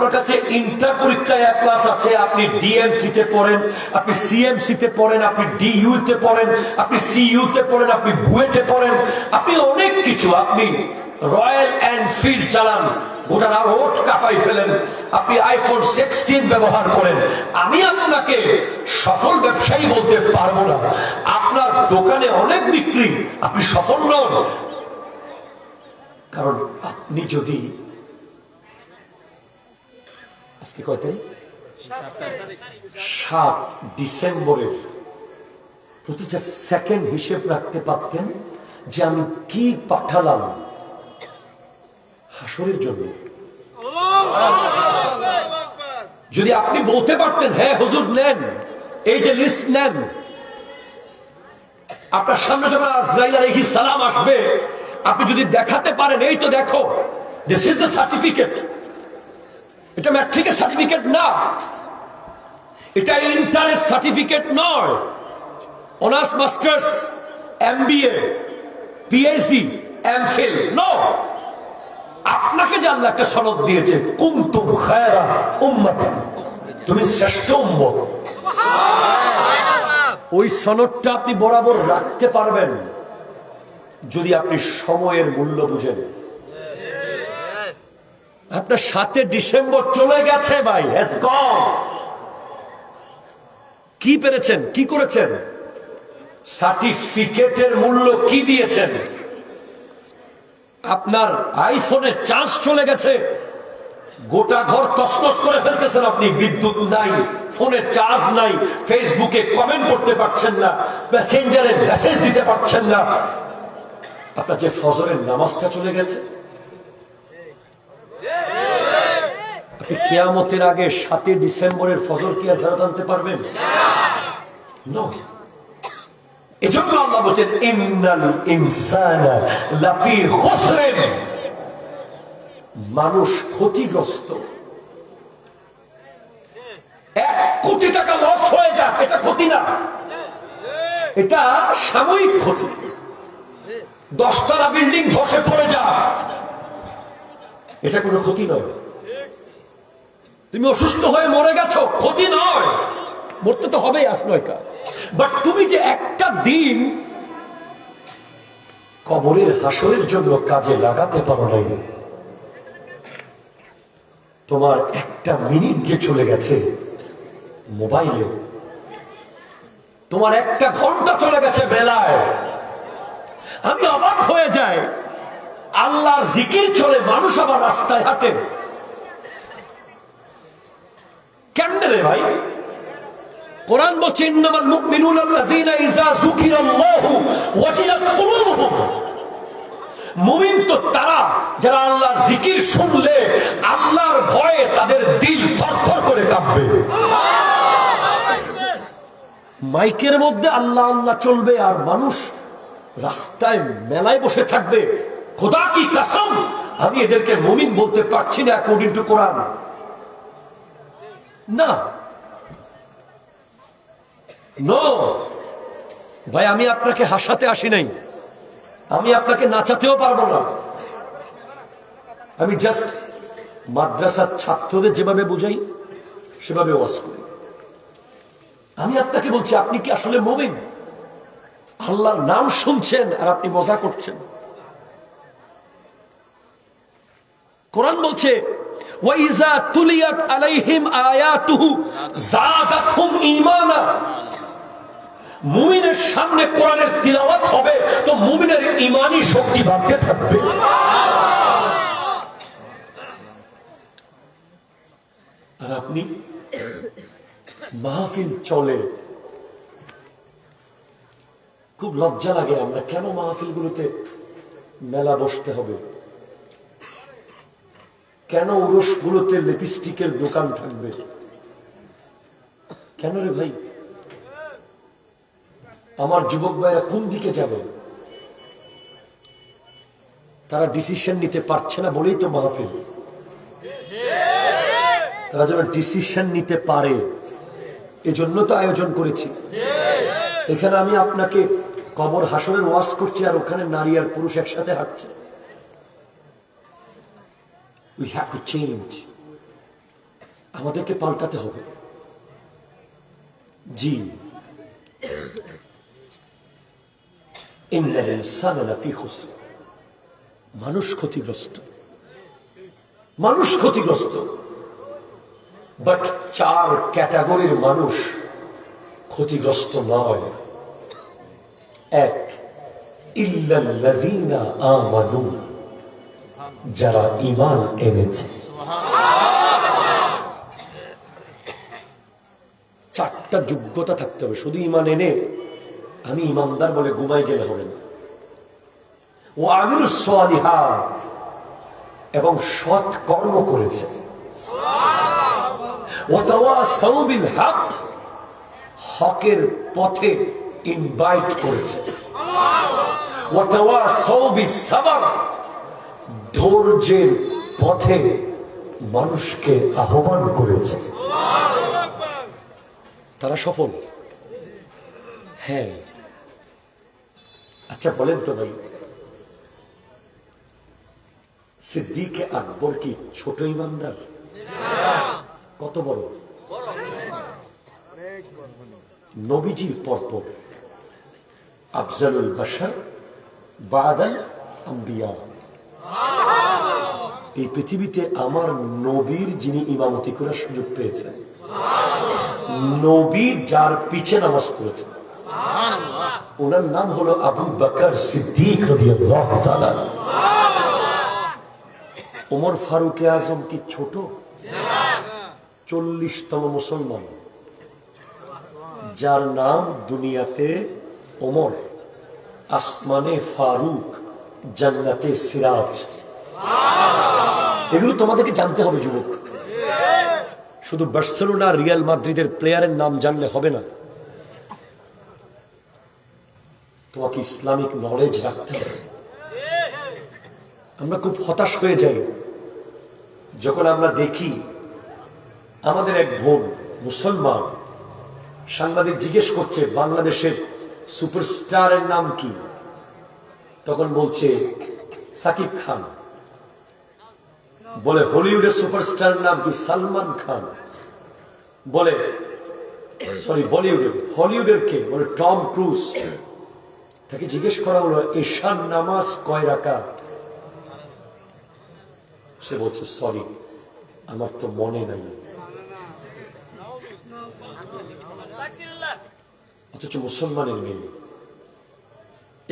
আপনার কাছে ইন্টার পরীক্ষায় এক ক্লাস আছে, আপনি ডিএমসি তে পড়েন, আপনি সিএমসি তে পড়েন, আপনি ডিইউ তে পড়েন, আপনি সিইউ তে পড়েন, আপনি বুয়েটে পড়েন, আপনি অনেক কিছু, আপনি রয়্যাল এনফিল্ড চালান, গোটা রোড কাপাই ফেলেন, আপনি আইফোন সিক্সটিন ব্যবহার করেন, আমি আপনাকে সফল ব্যবসায়ী বলতে পারব না। আপনার দোকানে অনেক বিক্রি, আপনি সফল নন। কারণ আপনি যদি আজকে কয় তারিখ? সাত ডিসেম্বরের প্রতিটা সেকেন্ড হিসেব রাখতে পারতেন যে আমি কি পাঠালাম হাসরের জন্য। যদি আপনি বলতে পারতেন হ্যাঁ হুজুর, নেন। এই যে লিস্ট নেন। আপনার সামনে যখন আজরাইল আলাইহিস সালাম আসবে, আপনি যদি দেখাতে পারেন, এই তো দেখো দিস ইজ দ্য সার্টিফিকেট এটা ম্যাট্রিকের সার্টিফিকেট না। এটা ইন্টারের সার্টিফিকেট নয়। Honours masters MBA PhD MPhil no আপনাকে যে আল্লাহ একটা সনদ দিয়েছে কুমতুম খায়রা উম্মত তুমি শ্রেষ্ঠ উম্মত। ওই সনদটা আপনি বরাবর রাখতে পারবেন। যদি আপনি সময়ের মূল্য বুঝেন। আপনার সাথে ডিসেম্বর চলে গেছে ভাই কি পেরেছেন? কি করেছেন? সার্টিফিকেটের মূল্য কি দিয়েছেন? আপনার আইফোনের চার্জ চলে গেছে। গোটা ঘর তসনস করে ফেলতেছেন আপনি, বিদ্যুৎ নাই ফোনে চার্জ নাই, ফেসবুকে কমেন্ট করতে পারছেন না মেসেঞ্জারে মেসেজ দিতে পারছেন না। আপনার যে ফজরের নামাজটা চলে গেছে আপনি কেয়ামতের আগে সাতই ডিসেম্বরের ফজর কি আর ফেরত আনতে পারবেন? এজন্য আল্লাহ মানুষ ক্ষতিগ্রস্ত। এক কোটি টাকা লস হয়ে যাক, এটা ক্ষতি না। এটা সাময়িক ক্ষতি। দশতলা বিল্ডিং ধসে পড়ে যা এটা কোনো ক্ষতি নয়। তুমি অসুস্থ হয়ে মরে গেছো, ক্ষতি নয়। মরতে তো হবেই আস নয়কা। বাট তুমি যে একটা দিন কবরের হাসরের জন্য কাজে লাগাতে পারো নাই, তোমার একটা মিনিট যে চলে গেছে মোবাইলে। তোমার একটা ঘণ্টা চলে গেছে বেলায়। আমি অবাক হয়ে যাই। আল্লাহর জিকির চলে মানুষ আবার রাস্তায় হাঁটে। ভাই? যারা আল্লাহর ভয়ে তাদের দিল থরথর করে কাঁপবে। মাইকের মধ্যে আল্লাহ আল্লাহ চলবে আর মানুষ রাস্তায় মেলায় বসে থাকবে। খোদা কি কাসম? আমি এদেরকে মুমিন বলতে পারছি না অ্যাকর্ডিং টু কোরআন না। ভাই, আমি আপনাকে হাসাতে আসি নাই। আমি আপনাকে নাচাতেও পারব না। আমি জাস্ট মাদ্রাসার ছাত্রদের যেভাবে বুঝাই, সেভাবে ওয়াজ করি। আমি আপনাকে বলছি, আপনি কি আসলে মমিন? আল্লাহর নাম শুনছেন আর আপনি মজা করছেন। কোরআন বলছে ওয়াইজা তুলিয়াত আলাইহিম আয়াতুহু ঈমানা মুমিনের সামনে কোরআনের তিলাওয়াত হবে, তো মুমিনের শক্তি বাড়তে থাকবে। আর আপনি মাহফিল চলে, খুব লজ্জা লাগে আমরা, কেন মাহফিল গুলোতে মেলা বসতে হবে? কেন উরসগুলোতে লিপস্টিকের দোকান থাকবে? কেন রে ভাই? আমার যুবক ভাইরা কোন দিকে যাবে? তারা ডিসিশন নিতে পারছে না বলেই তো মাহফিল। তারা যেন ডিসিশন নিতে পারে। এজন্য তো আয়োজন করেছি। এখানে আমি আপনাকে কবর হাসনের ওয়াশ করছি আর ওখানে নারী আর পুরুষ একসাথে হাঁটছে। উই হ্যাভ টু চেঞ্জ আমাদেরকে পাল্টাতে হবে। জি। মানুষ ক্ষতিগ্রস্ত। মানুষ ক্ষতিগ্রস্ত। বাট চার ক্যাটাগরির মানুষ ক্ষতিগ্রস্ত নয়। এক, ইল্লাল্লাযীনা আমানু। যারা ঈমান এনেছে। চারটা যোগ্যতা থাকতে হবে, শুধু ঈমান এনে আমি ইমানদার বলে ঘুমাই গেলে হবে না। ও আমিরু সালিহাত, এবং সৎ কর্ম করেছে। হক, হকের পথে ইনভাইট করেছে। ওয়াতাওয়াসাউ বিস সাবর ধৈর্যের পথে মানুষকে আহ্বান করেছে। তারা সফল। হ্যাঁ। আচ্ছা বলেন তো ভাই। সিদ্দিকে আকবর কি ছোট ইমানদার? কত বড়? নবীজির পরপর। আফজালুল বাসার বাদাল আম্বিয়া। এই পৃথিবীতে আমার নবীর যিনি ইমামতি করার সুযোগ পেয়েছেন নবী যার পিছে নামাজ পড়েছেন ওনার নাম হলো আবু বকর সিদ্দিক ওমর ফারুক আজম কি ছোট? চল্লিশতম মুসলমান। যার নাম দুনিয়াতে ওমর, আসমানে ফারুক, জান্নাতে সিরাজ। এগুলো তোমাদেরকে জানতে হবে, যুবক। শুধু বার্সেলোনা, রিয়াল মাদ্রিদের প্লেয়ারের নাম জানলে হবে না। তোমাকে ইসলামিক নলেজ রাখতে হবে। আমরা খুব হতাশ হয়ে যাই যখন আমরা দেখি আমাদের এক বোন মুসলমান সাংবাদিক জিজ্ঞেস করছে, বাংলাদেশের সুপারস্টারের নাম কি? তখন বলছে, সাকিব খান। বলে হলিউডের সুপারস্টার নাম কি সালমান খান? বলে সরি বলিউডের হলিউডের কে? বলে, টম ক্রুজ। তাকে জিজ্ঞেস করা হলো, ঈশান নামাজ কয় রাকা সে বলছে সরি আমার তো মনে নাই। অথচ মুসলমানের মেয়ে।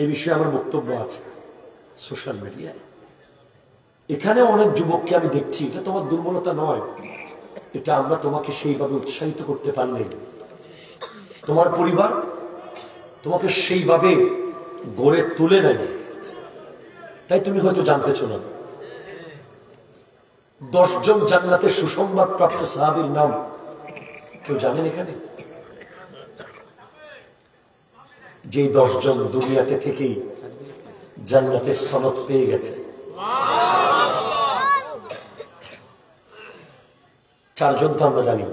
এই বিষয়ে আমার বক্তব্য আছে সোশ্যাল মিডিয়ায় এখানে অনেক যুবককে আমি দেখছি, এটা তোমার দুর্বলতা নয়, এটা আমরা তোমাকে সেইভাবে উৎসাহিত করতে পারলে। তোমার পরিবার তোমাকে সেইভাবে গড়ে তুলে নেয়। তাই তুমি হয়তো জানতেছ না। দশজন জান্নাতে সুসংবাদ প্রাপ্ত সাহাবির নাম কেউ জানেন এখানে? যে দশজন দুনিয়াতে থেকেই জান্নাতের সনদ পেয়ে গেছে। চারজন তো আমরা জানি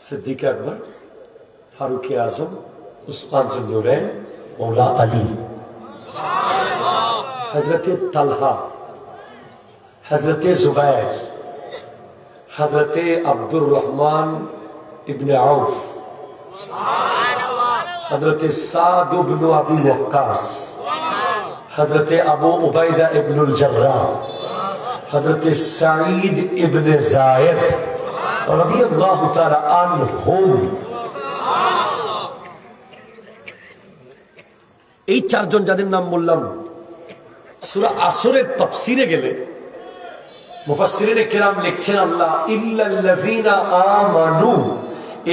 সিদ্দিক আকবর ফারুক আজম উসমান জিন্দুরেন মৌলা আলী হজরত তালহা হজরত জুবাইর হজরত আব্দুর রহমান ইবনে আউফ হজরত সাদ ইবনে আবি ওয়াক্কাস হজরত আবু উবাইদা ইবনুল জাররাহ হজরত সাঈদ ইবনে জায়েদ রাদিয়াল্লাহু তাআলা আনহুম। এই চারজন যাদের নাম বললাম, সূরা আসরের তাফসীরে গেলে মুফাসসিরিনে কেরাম লিখছেন আল্লাহ, ইল্লাল্লাযীনা আমানু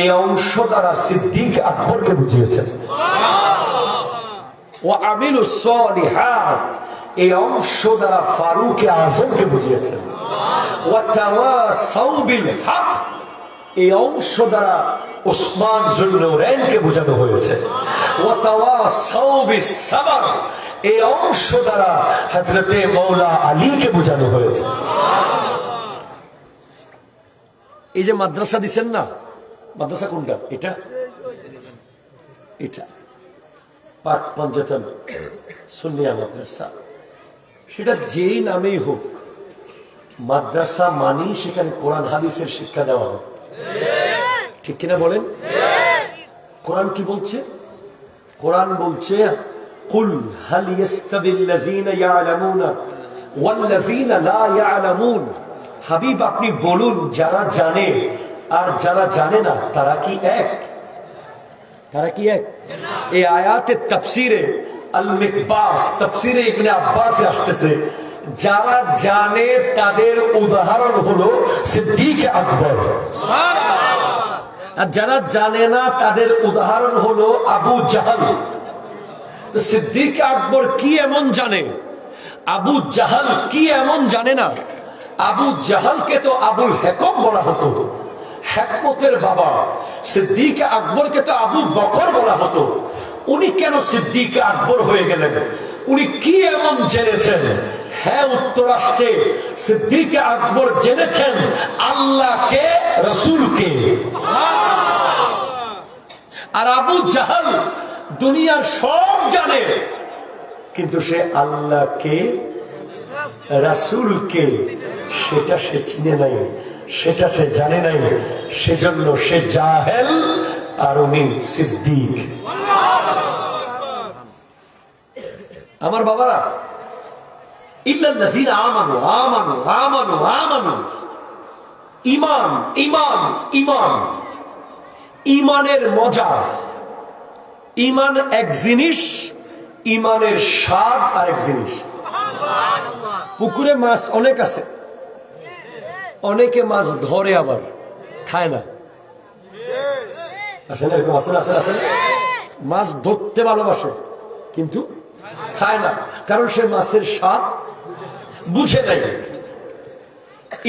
এই অংশ দ্বারা সিদ্দিক আকবরকে বুঝিয়েছেন। ও আমিলু সলিহাত এই অংশ দ্বারা ফারুক আজমকে বুঝিয়েছেন। হক, এই অংশ দ্বারা ওসমান জুন্নুরাইনকে বোঝানো হয়েছে। এই অংশ দ্বারা হযরতে মৌলা আলীকে বোঝানো হয়েছে। এই যে মাদ্রাসা দিছেন না, মাদ্রাসা কোনটা? এটা? এটা। পাক পঞ্চতন সুন্নিয়া মাদ্রাসা। সেটা যেই নামেই হোক, মাদ্রাসা মানি সেখানে কোরআন, হাদিসের শিক্ষা দেওয়া হয় ঠিক কিনা বলেন? কোরআন কি বলছে? কোরআন বলছে, কুল হাল ইয়াস্তাবিল্লাযীনা ইয়ালামুনা ওয়াল্লাযীনা লা ইয়ালামুন। হাবিব, আপনি বলুন, যারা জানে আর যারা জানে না, তারা কি এক? তারা কি এক? এই আয়াতের তাফসিরে আসতেছে। যারা জানে তাদের উদাহরণ হলো সিদ্দিক আকবর। আর যারা জানে না তাদের উদাহরণ হলো আবু জাহাল। সিদ্দিক আকবর কি এমন জানে? আবু জাহাল কি এমন জানে না? আবু জাহালকে তো আবুল হেকম বলা হতো। হেকমতের বাবা। সিদ্দিক আকবরকে তো আবু বকর বলা হতো। উনি কেন সিদ্দিক আকবর হয়ে গেলেন? উনি কি এমন জেনেছেন? হ্যাঁ উত্তর আসছে সিদ্দিক আকবর জেনেছেন আল্লাহকে, রসুলকে। আর আবু জাহাল দুনিয়ার সব জানে, কিন্তু সে আল্লাহকে, রাসুলকে, সেটা সে চিনে নাই, সেটা সে জানে নাই, সেজন্য সে জাহেল আর উনি সিদ্দিক। আমার বাবারা ইমান ইমান ইমান ইমানের মজা, ইমান এক জিনিস, ইমানের জিনিস। পুকুরে মাছ অনেক আছে। অনেকে মাছ ধরে আবার, খায় না? মাছ ধরতে ভালোবাসে, কিন্তু খায় না। কারণ সে মাছের স্বাদ বুঝে নাই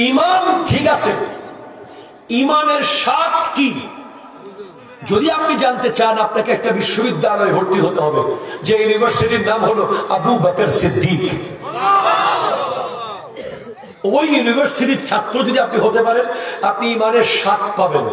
ইমান ঠিক আছে। ইমানের স্বাদ কি? যদি আপনি জানতে চান, আপনাকে একটা বিশ্ববিদ্যালয়ে ভর্তি হতে হবে, যে ইউনিভার্সিটির নাম হলো আবু বকর সিদ্দিক। ওই ইউনিভার্সিটির ছাত্র যদি আপনি হতে পারেন, আপনি ইমানের স্বাদ পাবেন।